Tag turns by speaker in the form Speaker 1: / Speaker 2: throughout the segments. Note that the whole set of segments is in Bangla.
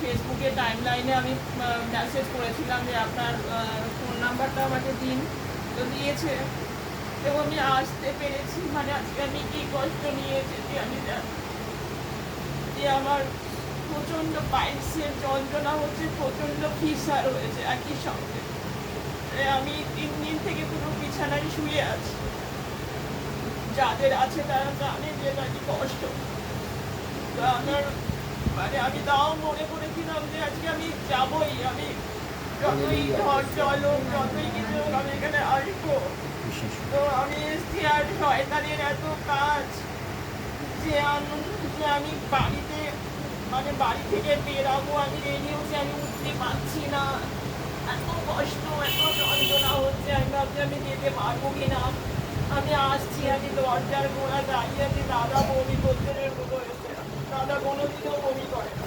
Speaker 1: ফেসবুকে টাইম লাইনে আমি মেসেজ করেছিলাম যে আপনার ফোন নাম্বারটা আমাকে দিন। তো দিয়েছে। এবং আমি আসতে পেরেছি। মানে আজকে আমি কি কষ্ট নিয়ে যেতে আমি। যে আমার প্রচণ্ড পাইলসের যন্ত্রণা হচ্ছে, প্রচণ্ড ফিসার হয়েছে একই সঙ্গে। আমি তিন দিন থেকে পুরো বিছানায় শুয়ে আছি। যাদের আছে তারা জানে যে এটা কি কষ্ট। তো আমার মানে আমি তাও মনে যে আজকে আমি যাবই আমি যতই ঝড় যতই কিছু আমি এখানে আসব। তো আমি এসছি আর শয়তানের এত কাজ যে আমি বাড়িতে মানে বাড়ি থেকে বেরাবো আমি রেডি হচ্ছি আমি উঠতে পারছি না। এত কষ্ট এত যন্ত্রণা হচ্ছে। আমি ভাবছি আমি যেতে পারব কিনা। আমি আসছি আমি দরজার গোড়া দাঁড়িয়ে আছি দাদা বমি করতে মতো হয়েছে দাদা কোনোদিনও বমি করে না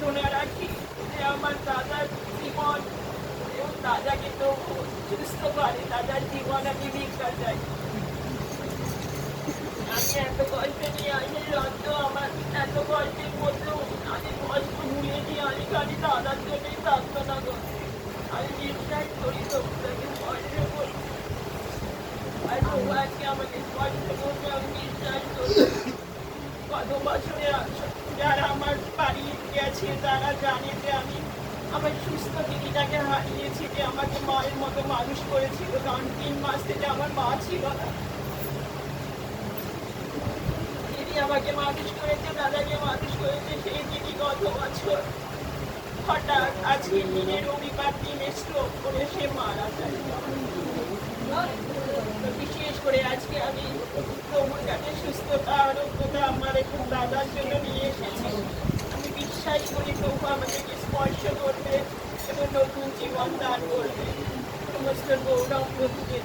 Speaker 1: প্রার্থনা রাখি, যে আমার দাদার জীবন এবং দাদাকে তো সুস্থ করে, দাদার জীবন আমি ভিক্ষা আমি এত কষ্ট নিয়ে আসি এত কষ্টের মধ্যেও আমি কষ্ট দিয়ে আমি খালি দাদার জন্যই প্রার্থনা করি আমি বিশ্বাস করি তো তাকে স্পর্শ করি আর আজকে আমাকে স্পর্শ করতে আমি কত বছরে যারা আমার বাড়ি জানে যে আমি আমার সুস্থ দিদিটাকে হারিয়েছি, যে আমাকে মায়ের মতো মানুষ করেছিল কারণ তিন মাস থেকে আমার মা ছিল দিদি আমাকে মানুষ করেছে, দাদাকে মানুষ করেছে, সেই দিদি গত বছর হঠাৎ আজকে দিনে রবিবার দিনে স্ট্রোক করে সে মারা যায়। বিশেষ করে আজকে আমি প্রভুর কাছে সুস্থতা, আরোগ্যতা, আমার একটু দাদার জন্য নিয়ে এসেছি আমি বিশ্বাস করি প্রভু আমাদেরকে স্পর্শ করবে এবং নতুন জীবন দান করবে। সমস্ত গৌরব প্রভুকে